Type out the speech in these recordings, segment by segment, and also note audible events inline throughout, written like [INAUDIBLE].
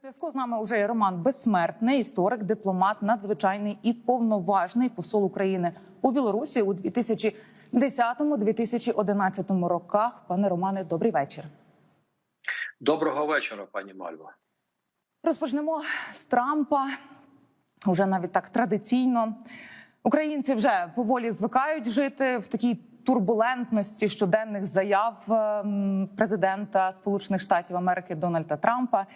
зв'язку з нами вже є Роман Безсмертний, історик, дипломат, надзвичайний і повноважний посол України у Білорусі у 2010-2011 роках. Пане Романе, добрий вечір. Доброго вечора, пані Мальва. Розпочнемо з Трампа. Уже навіть так традиційно. Українці вже поволі звикають жити в такій турбулентності щоденних заяв ем, президента Сполучених Штатів Америки Дональда Трампа.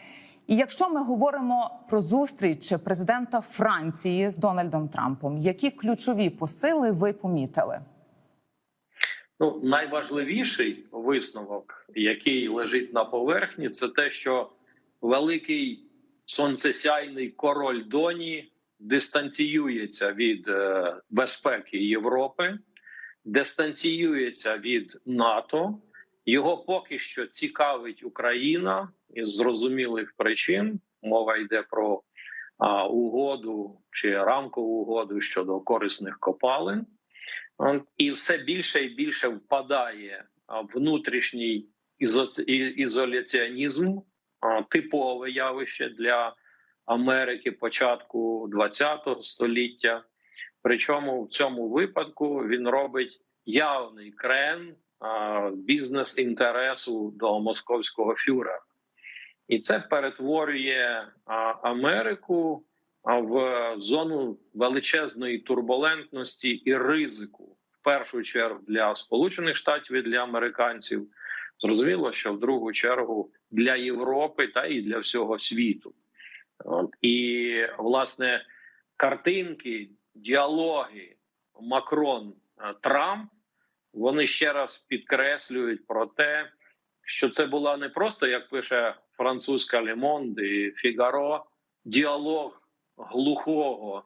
І якщо ми говоримо про зустріч президента Франції з Дональдом Трампом, які ключові посили ви помітили? Ну, найважливіший висновок, який лежить на поверхні, це те, що великий сонцесяйний король Доні дистанціюється від е, безпеки Європи, дистанціюється від НАТО. Його поки що цікавить Україна із зрозумілих причин. Мова йде про а, угоду чи рамкову угоду щодо корисних копалин. І все більше і більше впадає внутрішній ізоляціонізм, типове явище для Америки початку ХХ століття. Причому в цьому випадку він робить явний крен бізнес-інтересу до московського фюрера. І це перетворює Америку в зону величезної турбулентності і ризику, в першу чергу для Сполучених Штатів і для американців. Зрозуміло, що в другу чергу для Європи та і для всього світу. І власне картинки, діалоги Макрон Трамп вони ще раз підкреслюють про те, що це була не просто, як пише французька Лемонд і Фігаро, діалог глухого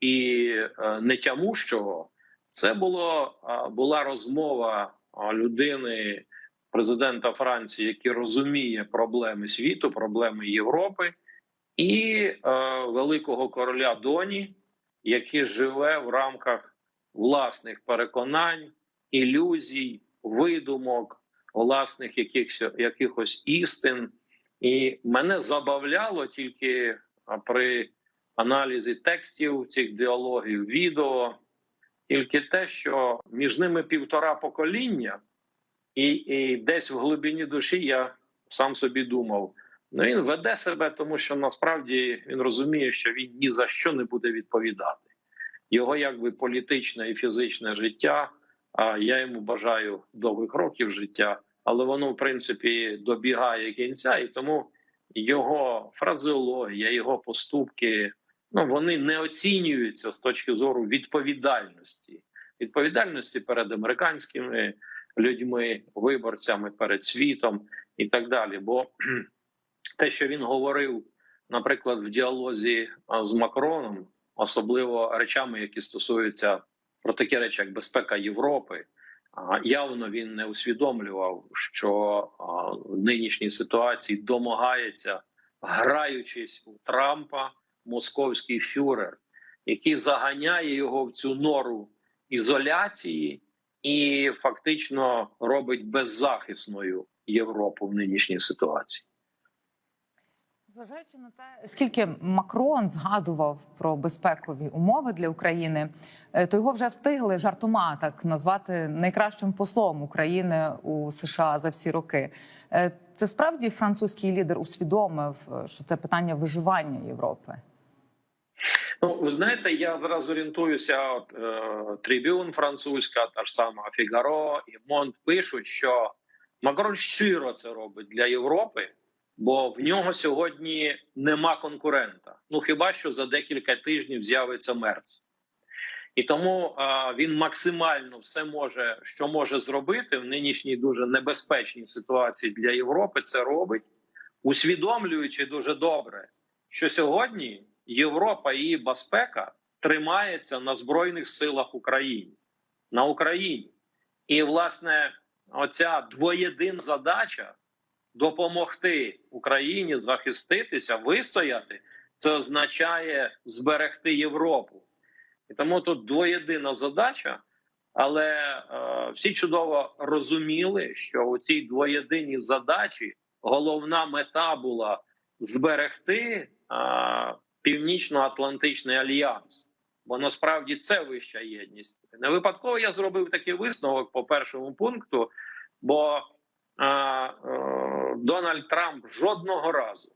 і е, нетямущого. Це було е, була розмова е, людини, президента Франції, який розуміє проблеми світу, проблеми Європи, і великого короля Доні, який живе в рамках власних переконань, ілюзій, видумок, власних якихось, якихось істин. І мене забавляло тільки при аналізі текстів цих діалогів, відео, тільки те, що між ними півтора покоління, і, і десь в глибині душі я сам собі думав. Ну він веде себе, тому що насправді він розуміє, що він ні за що не буде відповідати. Його якби політичне і фізичне життя. А я йому бажаю довгих років життя, але воно в принципі добігає кінця, і тому його фразеологія, його поступки ну вони не оцінюються з точки зору відповідальності, відповідальності перед американськими людьми, виборцями, перед світом і так далі. Бо [CLEARS THROAT] те, що він говорив, наприклад, в діалозі з Макроном, особливо речами, які стосуються про такі речі, як безпека Європи, явно він не усвідомлював, що в нинішній ситуації домагається, граючись у Трампа, московський фюрер, який заганяє його в цю нору ізоляції і фактично робить беззахисною Європу в нинішній ситуації. Зважаючи на те, скільки Макрон згадував про безпекові умови для України, е, то його вже встигли жартома так назвати найкращим послом України у США за всі роки. Е, Це справді французький лідер усвідомив, е, що це питання виживання Європи. Ну, ви знаєте, я зараз орієнтуюся. От, е, трибюн французька, та ж сама Фігаро і Монт пишуть, що Макрон щиро це робить для Європи, бо в нього сьогодні нема конкурента. Ну хіба що за декілька тижнів з'явиться Мерц. І тому е, він максимально все може, що може зробити в нинішній дуже небезпечній ситуації для Європи. Це робить, усвідомлюючи дуже добре, що сьогодні Європа і її безпека тримається на збройних силах України на Україні, і власне оця двоєдина задача допомогти Україні захиститися, вистояти, це означає зберегти Європу. І тому тут двоєдина задача, але е, всі чудово розуміли, що у цій двоєдиній задачі головна мета була зберегти а, Північно-Атлантичний альянс. Бо насправді це вища єдність. Не випадково я зробив такий висновок по першому пункту, бо а, е, Дональд Трамп жодного разу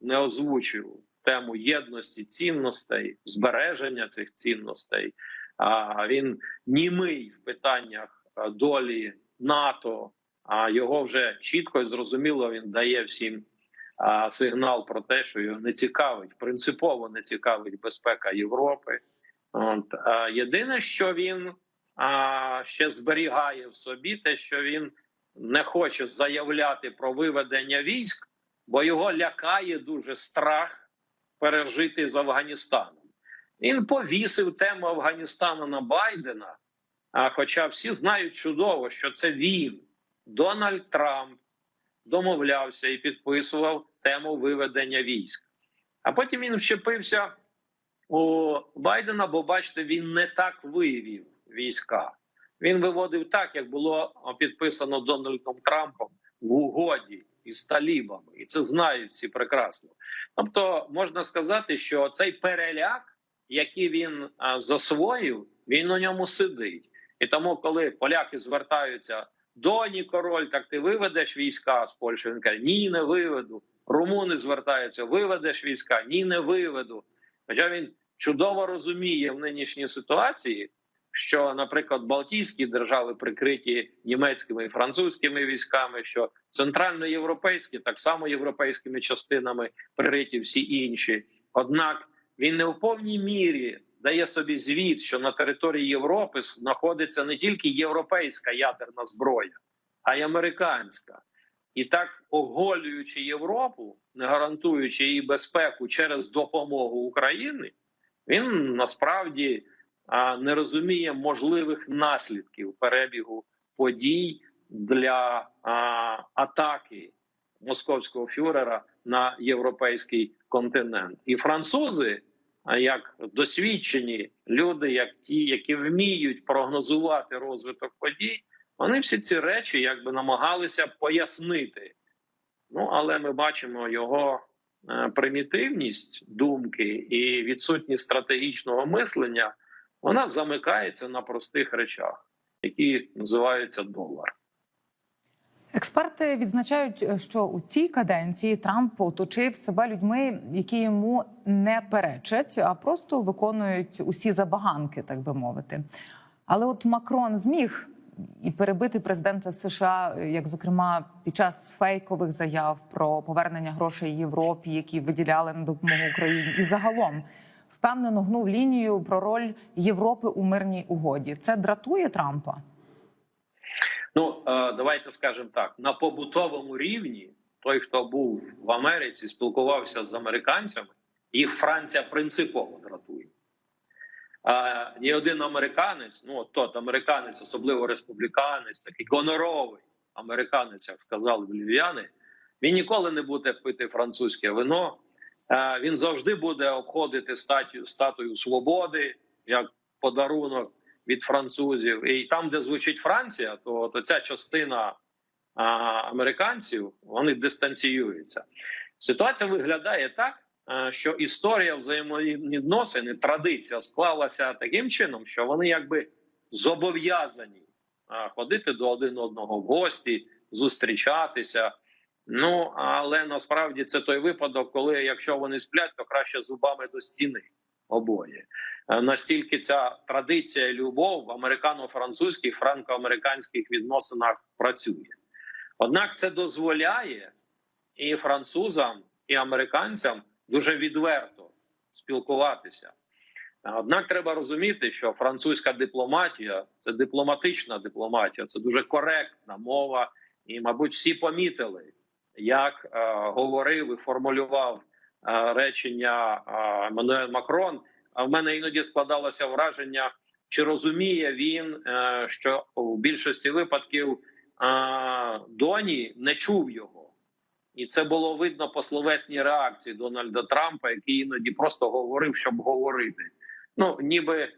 не озвучив тему єдності цінностей, збереження цих цінностей. А він німий в питаннях долі НАТО. А його вже чітко і зрозуміло він дає всім сигнал про те, що його не цікавить, принципово не цікавить безпека Європи. От єдине, що він ще зберігає в собі, те, що він не хоче заявляти про виведення військ, бо його лякає дуже страх пережити з Афганістаном. Він повісив тему Афганістану на Байдена. А хоча всі знають чудово, що це він, Дональд Трамп, домовлявся і підписував тему виведення військ. А потім він вчепився у Байдена, бо бачите, він не так вивів війська. Він виводив так, як було підписано Дональдом Трампом в угоді із талібами, і це знають всі прекрасно. Тобто можна сказати, що цей переляк, який він засвоїв, він у ньому сидить. І тому, коли поляки звертаються доні король, так ти виведеш війська з Польщі. Він каже, ні, не виведу. Румуни звертаються, виведеш війська, ні, не виведу. Хоча він чудово розуміє в нинішній ситуації, що, наприклад, Балтійські держави прикриті німецькими і французькими військами, що центральноєвропейські так само європейськими частинами прикриті всі інші. Однак він не в повній мірі дає собі звіт, що на території Європи знаходиться не тільки європейська ядерна зброя, а й американська. І так, оголюючи Європу, не гарантуючи її безпеку через допомогу України, він насправді не розуміє можливих наслідків перебігу подій для атаки московського фюрера на європейський континент. І французи, як досвідчені люди, як ті, які вміють прогнозувати розвиток подій, вони всі ці речі якби намагалися пояснити. Ну але ми бачимо його е, примітивність думки і відсутність стратегічного мислення. Вона замикається на простих речах, які називаються долар. Експерти відзначають, що у цій каденції Трамп оточив себе людьми, які йому не перечать, а просто виконують усі забаганки, так би мовити. Але от Макрон зміг і перебити президента США, як зокрема під час фейкових заяв про повернення грошей Європі, які виділяли на допомогу Україні, і загалом впевнено гнув лінію про роль Європи у мирній угоді. Це дратує Трампа. Ну е, давайте скажемо так: на побутовому рівні той, хто був в Америці, спілкувався з американцями, їх Франція принципово дратує. А ні один американець, ну тот американець, особливо республіканець, такий гоноровий американець, як сказали львів'яни, він ніколи не буде пити французьке вино. А, він завжди буде обходити статую статую свободи як подарунок від французів. І там, де звучить Франція, то, то ця частина а, американців вони дистанціюються. Ситуація виглядає так що історія взаємовідносин традиція склалася таким чином, що вони якби зобов'язані ходити до один одного в гості, зустрічатися. Ну але насправді це той випадок, коли якщо вони сплять, то краще зубами до стіни обоє. Настільки ця традиція, любов в американо-французьких франко-американських відносинах працює. Однак це дозволяє і французам, і американцям дуже відверто спілкуватися. Однак треба розуміти, що французька дипломатія це дипломатична дипломатія, це дуже коректна мова, і, мабуть, всі помітили, як е, говорив і формулював е, речення е, Еммануель Макрон. А в мене іноді складалося враження, чи розуміє він, що в більшості випадків Доні не чув його. І це було видно по словесній реакції Дональда Трампа, який іноді просто говорив, щоб говорити. Ну ніби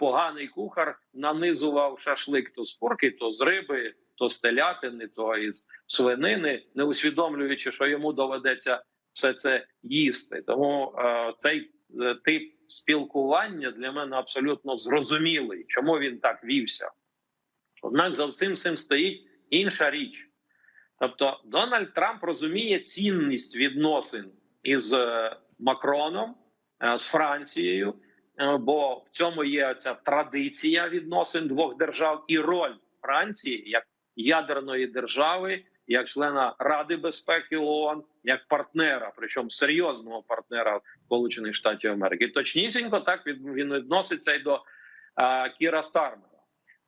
поганий кухар нанизував шашлик то з порки, то з риби, то з телятини, то із свинини, не усвідомлюючи, що йому доведеться все це їсти. Тому е, цей е, тип спілкування для мене абсолютно зрозумілий, чому він так вівся. Однак за всім цим стоїть інша річ. Тобто Дональд Трамп розуміє цінність відносин із е, Макроном, е, з Францією, бо в цьому є ця традиція відносин двох держав і роль Франції як ядерної держави, як члена Ради безпеки ООН, як партнера, причому серйозного партнера Сполучених Штатів Америки. Точнісінько так він відноситься й до е, Кіра Стармера.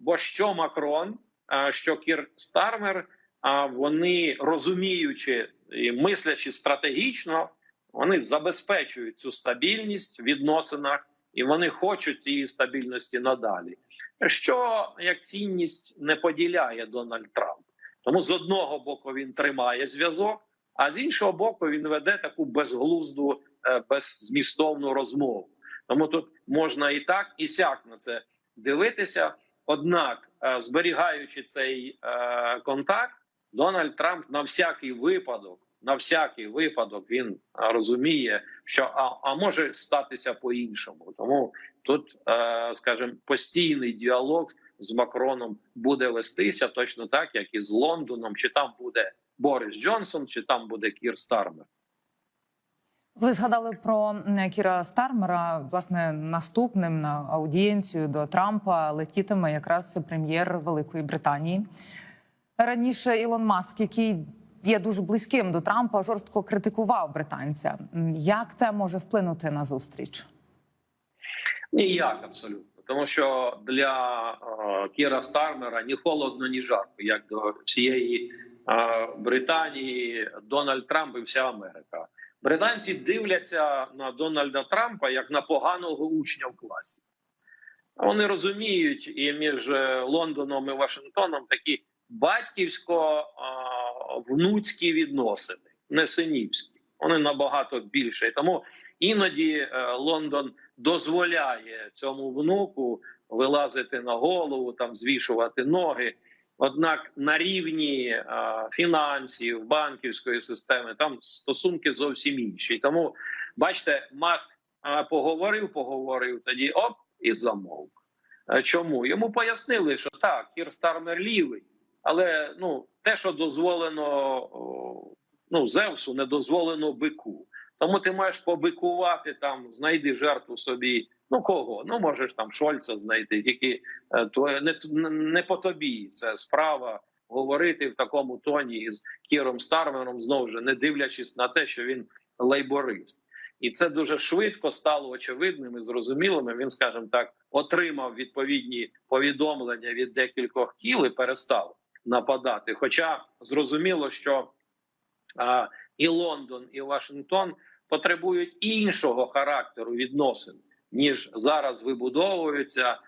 Бо що Макрон, е, що Кір Стармер, а вони розуміючи і мислячи стратегічно, вони забезпечують цю стабільність в відносинах, і вони хочуть цієї стабільності надалі. Що як цінність не поділяє Дональд Трамп. Тому з одного боку він тримає зв'язок, а з іншого боку, він веде таку безглузду, е, беззмістовну розмову. Тому тут можна і так, і сяк на це дивитися. Однак, е, зберігаючи цей е, контакт, Дональд Трамп на всякий випадок, на всякий випадок він розуміє, що а, а може статися по-іншому. Тому тут, е, скажімо, постійний діалог з Макроном буде вестися точно так, як і з Лондоном, чи там буде Борис Джонсон, чи там буде Кір Стармер. Ви згадали про Кіра Стармера. Власне, наступним на аудієнцію до Трампа летітиме якраз прем'єр Великої Британії. Раніше Ілон Маск, який є дуже близьким до Трампа, жорстко критикував британця. Як це може вплинути на зустріч? Ніяк абсолютно, тому що для е, Кіра Стармера ні холодно, ні жарко, як до всієї е, Британії, Дональд Трамп і вся Америка. Британці дивляться на Дональда Трампа як на поганого учня в класі. Вони розуміють, і між е, Лондоном і Вашингтоном такі батьківсько-внуцькі відносини, не синівські. Вони набагато більше. І тому іноді е, Лондон дозволяє цьому внуку вилазити на голову, там звішувати ноги. Однак на рівні е, фінансів, банківської системи там стосунки зовсім інші. Тому бачите, Маск е, поговорив, поговорив тоді оп і замовк. Е, Чому йому пояснили, що так, Кір Стармер лівий, але ну те, що дозволено о, ну Зевсу, не дозволено бику. Тому ти маєш побикувати там, знайди жертву собі. Ну кого? Ну можеш там Шольца знайти, тільки е, твоє не, не по тобі. Це справа говорити в такому тоні із Кіром Стармером, знову ж не дивлячись на те, що він лейборист. І це дуже швидко стало очевидним і зрозумілим. Він, скажімо так, отримав відповідні повідомлення від декількох кіл і перестав нападати. Хоча зрозуміло, що а, і Лондон, і Вашингтон потребують іншого характеру відносин, ніж зараз вибудовуються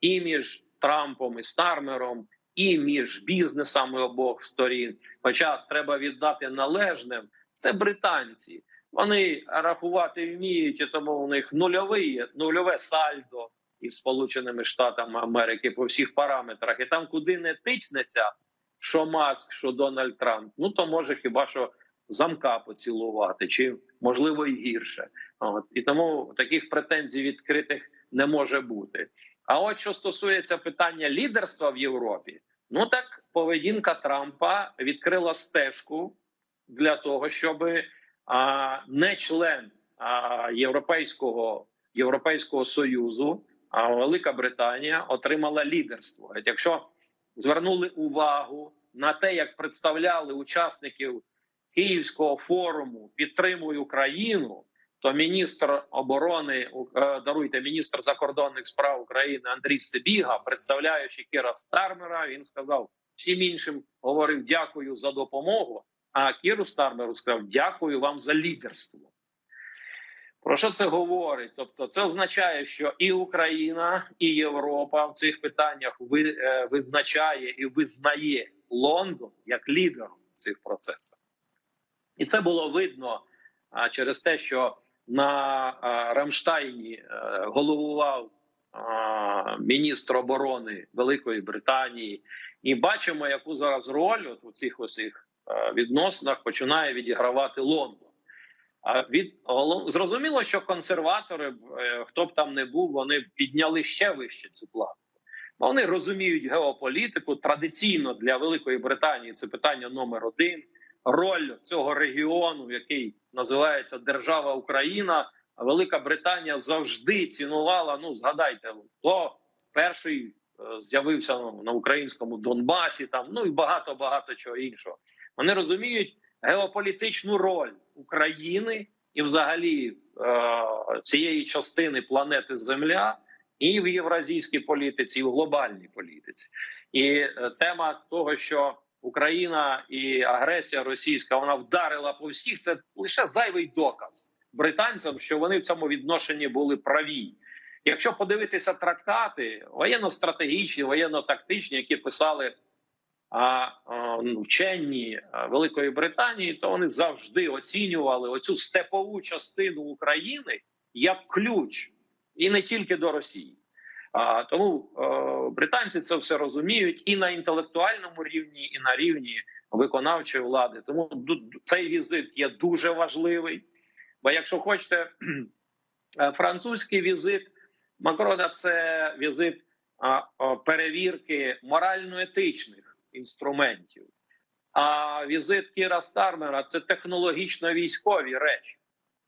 і між Трампом і Стармером, і між бізнесами обох сторін. Хоча треба віддати належним, це британці. Вони рахувати вміють, і тому у них нульовий, нульове сальдо із Сполученими Штатами Америки по всіх параметрах. І там, куди не тицнеться, що Маск, що Дональд Трамп, ну то може хіба що замка поцілувати, чи можливо і гірше. От і тому таких претензій відкритих не може бути. А от що стосується питання лідерства в Європі, ну так поведінка Трампа відкрила стежку для того, щоб а, не член а, Європейського Європейського союзу, а Велика Британія отримала лідерство. Якщо звернули увагу на те, як представляли учасників Київського форуму підтримуй Україну, то міністр оборони е, даруйте міністр закордонних справ України Андрій Сибіга, представляючи Кіра Стармера, він сказав всім іншим говорив дякую за допомогу. А Кіру Стармеру сказав дякую вам за лідерство. Про що це говорить? Тобто, це означає, що і Україна, і Європа в цих питаннях е, визначає і визнає Лондон як лідер в цих процесах. І це було видно через те, що на Рамштайні е, головував міністр оборони Великої Британії, і бачимо, яку зараз роль от у цих усіх е, відносинах починає відігравати Лондон. А від зрозуміло, що консерватори, е, хто б там не був, вони підняли ще вище цю плату. Вони розуміють геополітику традиційно для Великої Британії. Це питання номер один. Роль цього регіону, який називається Держава Україна. Велика Британія завжди цінувала. Ну згадайте, хто перший е, з'явився на українському Донбасі, там ну і багато багато чого іншого. Вони розуміють геополітичну роль України і, взагалі, е, цієї частини планети Земля і в євразійській політиці, і в глобальній політиці. І е, тема того, що Україна і агресія російська вона вдарила по всіх, це лише зайвий доказ британцям, що вони в цьому відношенні були праві. Якщо подивитися трактати воєнно-стратегічні, воєнно-тактичні, які писали а, вчені Великої Британії, то вони завжди оцінювали оцю степову частину України як ключ, і не тільки до Росії. Тому е, британці це все розуміють і на інтелектуальному рівні, і на рівні виконавчої влади. Тому цей візит є дуже важливий. Бо якщо хочете, е, французький візит Макрона це візит перевірки морально-етичних інструментів. А візит Кіра Стармера це технологічно-військові речі.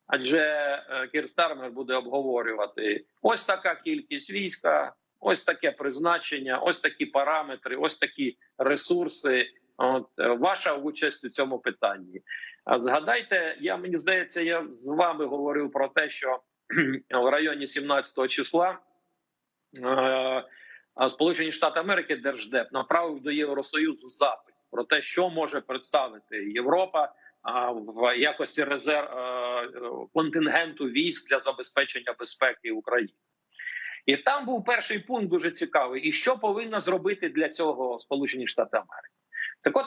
Адже е, Кір Стармер буде обговорювати ось така кількість війська, ось таке призначення, ось такі параметри, ось такі ресурси. От е, ваша участь у цьому питанні. А згадайте, я мені здається, я з вами говорив про те, що [CLEARS THROAT] в районі 17 числа е, Сполучені Штати Америки Держдеп направив до Євросоюзу запит про те, що може представити Європа в якості резерв е, контингенту військ для забезпечення безпеки України. І там був перший пункт дуже цікавий. І що повинна зробити для цього Сполучені Штати Америки? Так от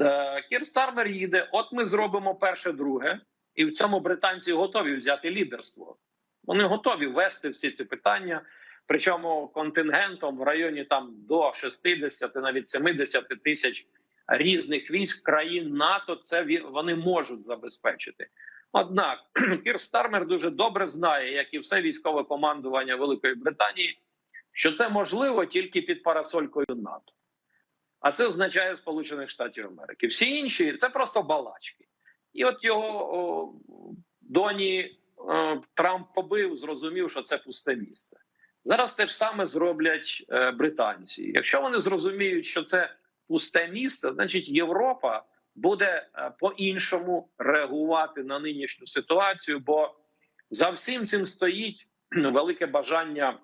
е, Кір Стармер їде. От ми зробимо перше, друге, і в цьому британці готові взяти лідерство. Вони готові вести всі ці питання. Причому контингентом в районі там до 60, навіть 70 тисяч різних військ країн НАТО. Це вони можуть забезпечити. Однак [CLEARS THROAT] Кір Стармер дуже добре знає, як і все військове командування Великої Британії, що це можливо тільки під парасолькою НАТО. А це означає Сполучених Штатів Америки. Всі інші це просто балачки. І от його о, доні о, Трамп побив, зрозумів, що це пусте місце. Зараз те ж саме зроблять е, британці. Якщо вони зрозуміють, що це пусте місце, значить Європа буде е, по-іншому реагувати на нинішню ситуацію, бо за всім цим стоїть [CLEARS THROAT] велике бажання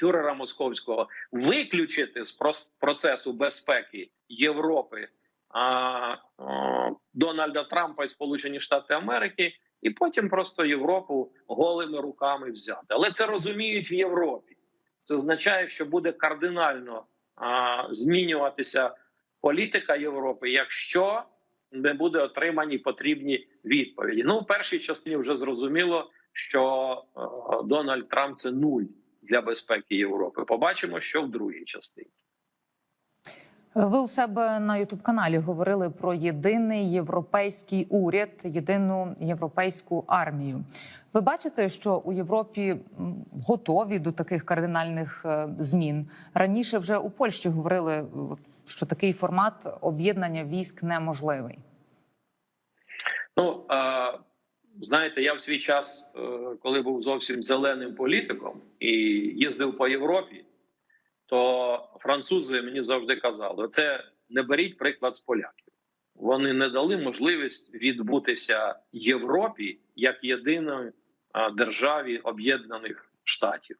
фюрера московського виключити з процесу безпеки Європи а, Дональда Трампа і Сполучені Штати Америки, і потім просто Європу голими руками взяти. Але це розуміють в Європі. Це означає, що буде кардинально змінюватися політика Європи, якщо не буде отримані потрібні відповіді. Ну, в першій частині вже зрозуміло, що е, Дональд Трамп це нуль для безпеки Європи. Побачимо, що в другій частині. Ви у себе на Ютуб каналі говорили про єдиний європейський уряд, єдину європейську армію. Ви бачите, що у Європі готові до таких кардинальних е, змін раніше вже у Польщі говорили, е, що такий формат об'єднання військ неможливий. Ну е, знаєте, я в свій час, е, коли був зовсім зеленим політиком і їздив по Європі, то французи мені завжди казали: це не беріть приклад з поляків. Вони не дали можливість відбутися Європі як єдиної державі Об'єднаних Штатів.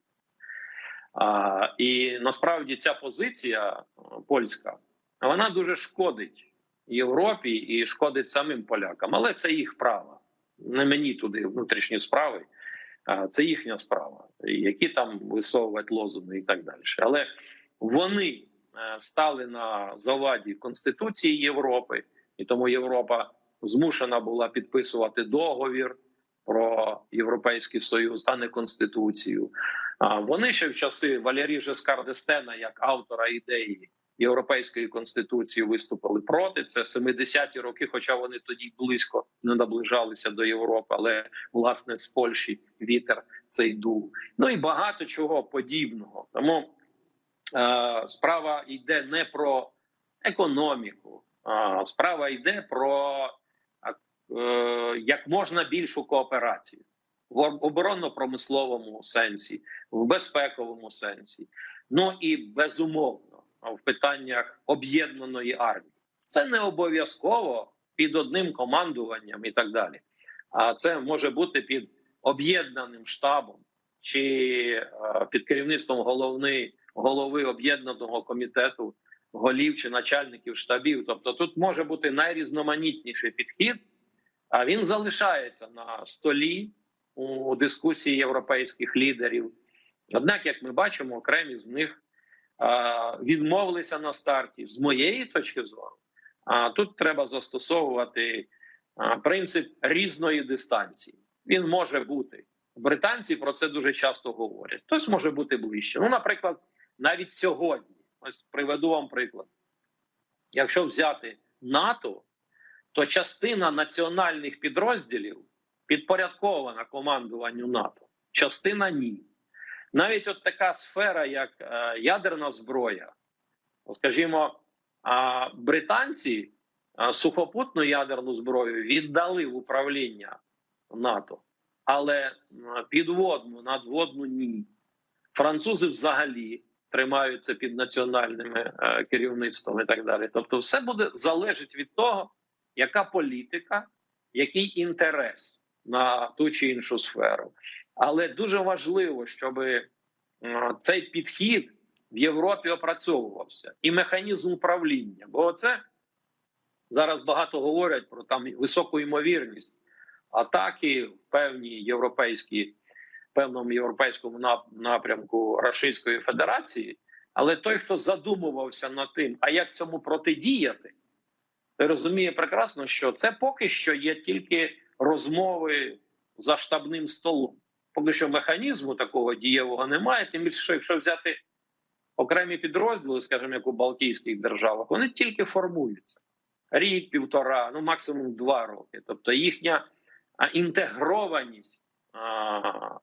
А, і насправді ця позиція польська вона дуже шкодить Європі і шкодить самим полякам. Але це їх право. Не мені туди внутрішні справи, це їхня справа, які там висовувати лозунги і так далі. Але вони е, стали на заваді Конституції Європи, і тому Європа змушена була підписувати договір про Європейський Союз, а не Конституцію. Вони ще в часи Валерії Жескар Дестена, як автора ідеї європейської конституції виступили проти. Це 70-ті роки, хоча вони тоді близько не наближалися до Європи, але власне з Польщі вітер цей дув. Ну і багато чого подібного. Тому е, справа йде не про економіку, а справа йде про е, як можна більшу кооперацію в оборонно-промисловому сенсі, в безпековому сенсі. Ну і безумовно в питаннях об'єднаної армії. Це не обов'язково під одним командуванням і так далі. А це може бути під об'єднаним штабом чи е, під керівництвом головний, голови об'єднаного комітету голів чи начальників штабів. Тобто, тут може бути найрізноманітніший підхід, а він залишається на столі у дискусії європейських лідерів. Однак, як ми бачимо, окремі з них відмовилися на старті. З моєї точки зору, а тут треба застосовувати принцип різної дистанції. Він може бути. Британці про це дуже часто говорять. Хтось може бути ближче. Ну, наприклад, навіть сьогодні, ось приведу вам приклад. Якщо взяти НАТО, то частина національних підрозділів підпорядкована командуванню НАТО, частина ні. Навіть от така сфера, як е, ядерна зброя, скажімо, британці сухопутну ядерну зброю віддали в управління НАТО, але підводну, надводну ні. Французи взагалі тримаються під національним е, керівництвом і так далі. Тобто, все буде залежить від того, яка політика, який інтерес на ту чи іншу сферу. Але дуже важливо, щоб цей підхід в Європі опрацьовувався і механізм управління. Бо це зараз багато говорять про там високу ймовірність атаки в певній європейській, певному європейському напрямку Російської Федерації. Але той, хто задумувався над тим, а як цьому протидіяти, розуміє прекрасно, що це поки що є тільки розмови за штабним столом. Поки що механізму такого дієвого немає. Тим більше, що якщо взяти окремі підрозділи, скажімо, як у Балтійських державах, вони тільки формуються рік, півтора, ну максимум два роки. Тобто їхня інтегрованість,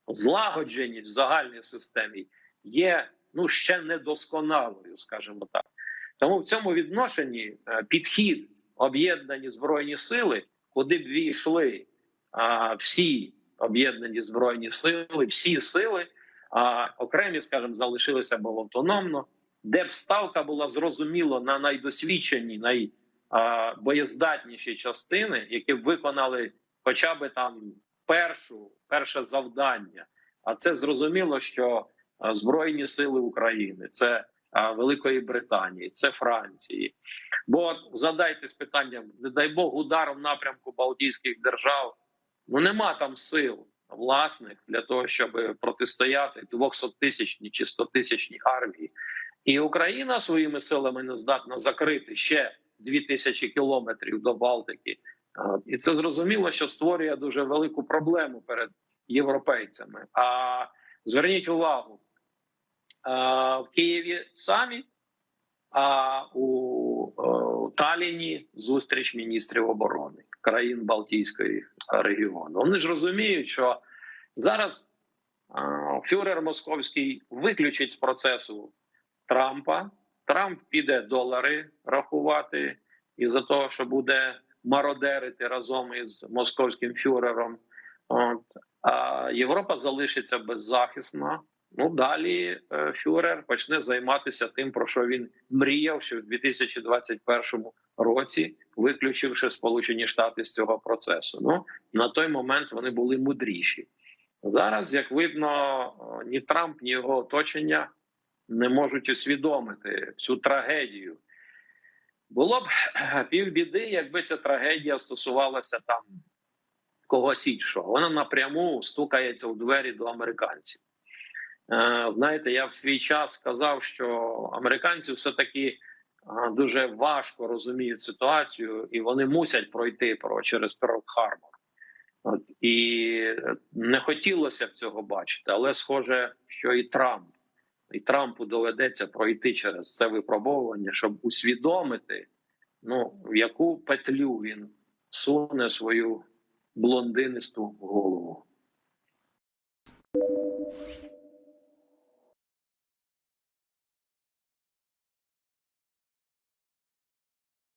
злагодженість в загальній системі є ну ще недосконалою, скажімо так. Тому в цьому відношенні е, підхід об'єднані збройні сили, куди б війшли всі об'єднані збройні сили, всі сили, а окремі, скажімо, залишилися б автономно, де б ставка була зрозуміло на найдосвідчені, найбоєздатніші частини, які виконали хоча б там першу, перше завдання. А це зрозуміло, що Збройні сили України, це Великої Британії, це Франції. Бо задайте з питанням, не дай Бог, удар в напрямку Балтійських держав. Ну нема там сил власних для того, щоб протистояти 200 тисячній чи 100 тисячній армії, і Україна своїми силами не здатна закрити ще 2000 кілометрів до Балтики. І це зрозуміло, що створює дуже велику проблему перед європейцями. А зверніть увагу в Києві саміт, а у Таліні зустріч міністрів оборони країн Балтійської регіону. Вони ж розуміють, що зараз фюрер Московський виключить з процесу Трампа. Трамп піде долари рахувати із за того, що буде мародерити разом із московським фюрером. От. А Європа залишиться беззахисна. Ну далі е, фюрер почне займатися тим, про що він мріяв, ще в 2021 році, виключивши Сполучені Штати з цього процесу. Ну на той момент вони були мудріші. Зараз, як видно, ні Трамп, ні його оточення не можуть усвідомити всю трагедію. Було б півбіди, якби ця трагедія стосувалася там когось іншого. Вона напряму стукається у двері до американців. Е, знаєте, я в свій час сказав, що американці все таки дуже важко розуміють ситуацію, і вони мусять пройти про через Перл Харбор. І не хотілося б цього бачити, але схоже, що і Трамп і Трампу доведеться пройти через це випробовування, щоб усвідомити, ну в яку петлю він суне свою блондинисту голову.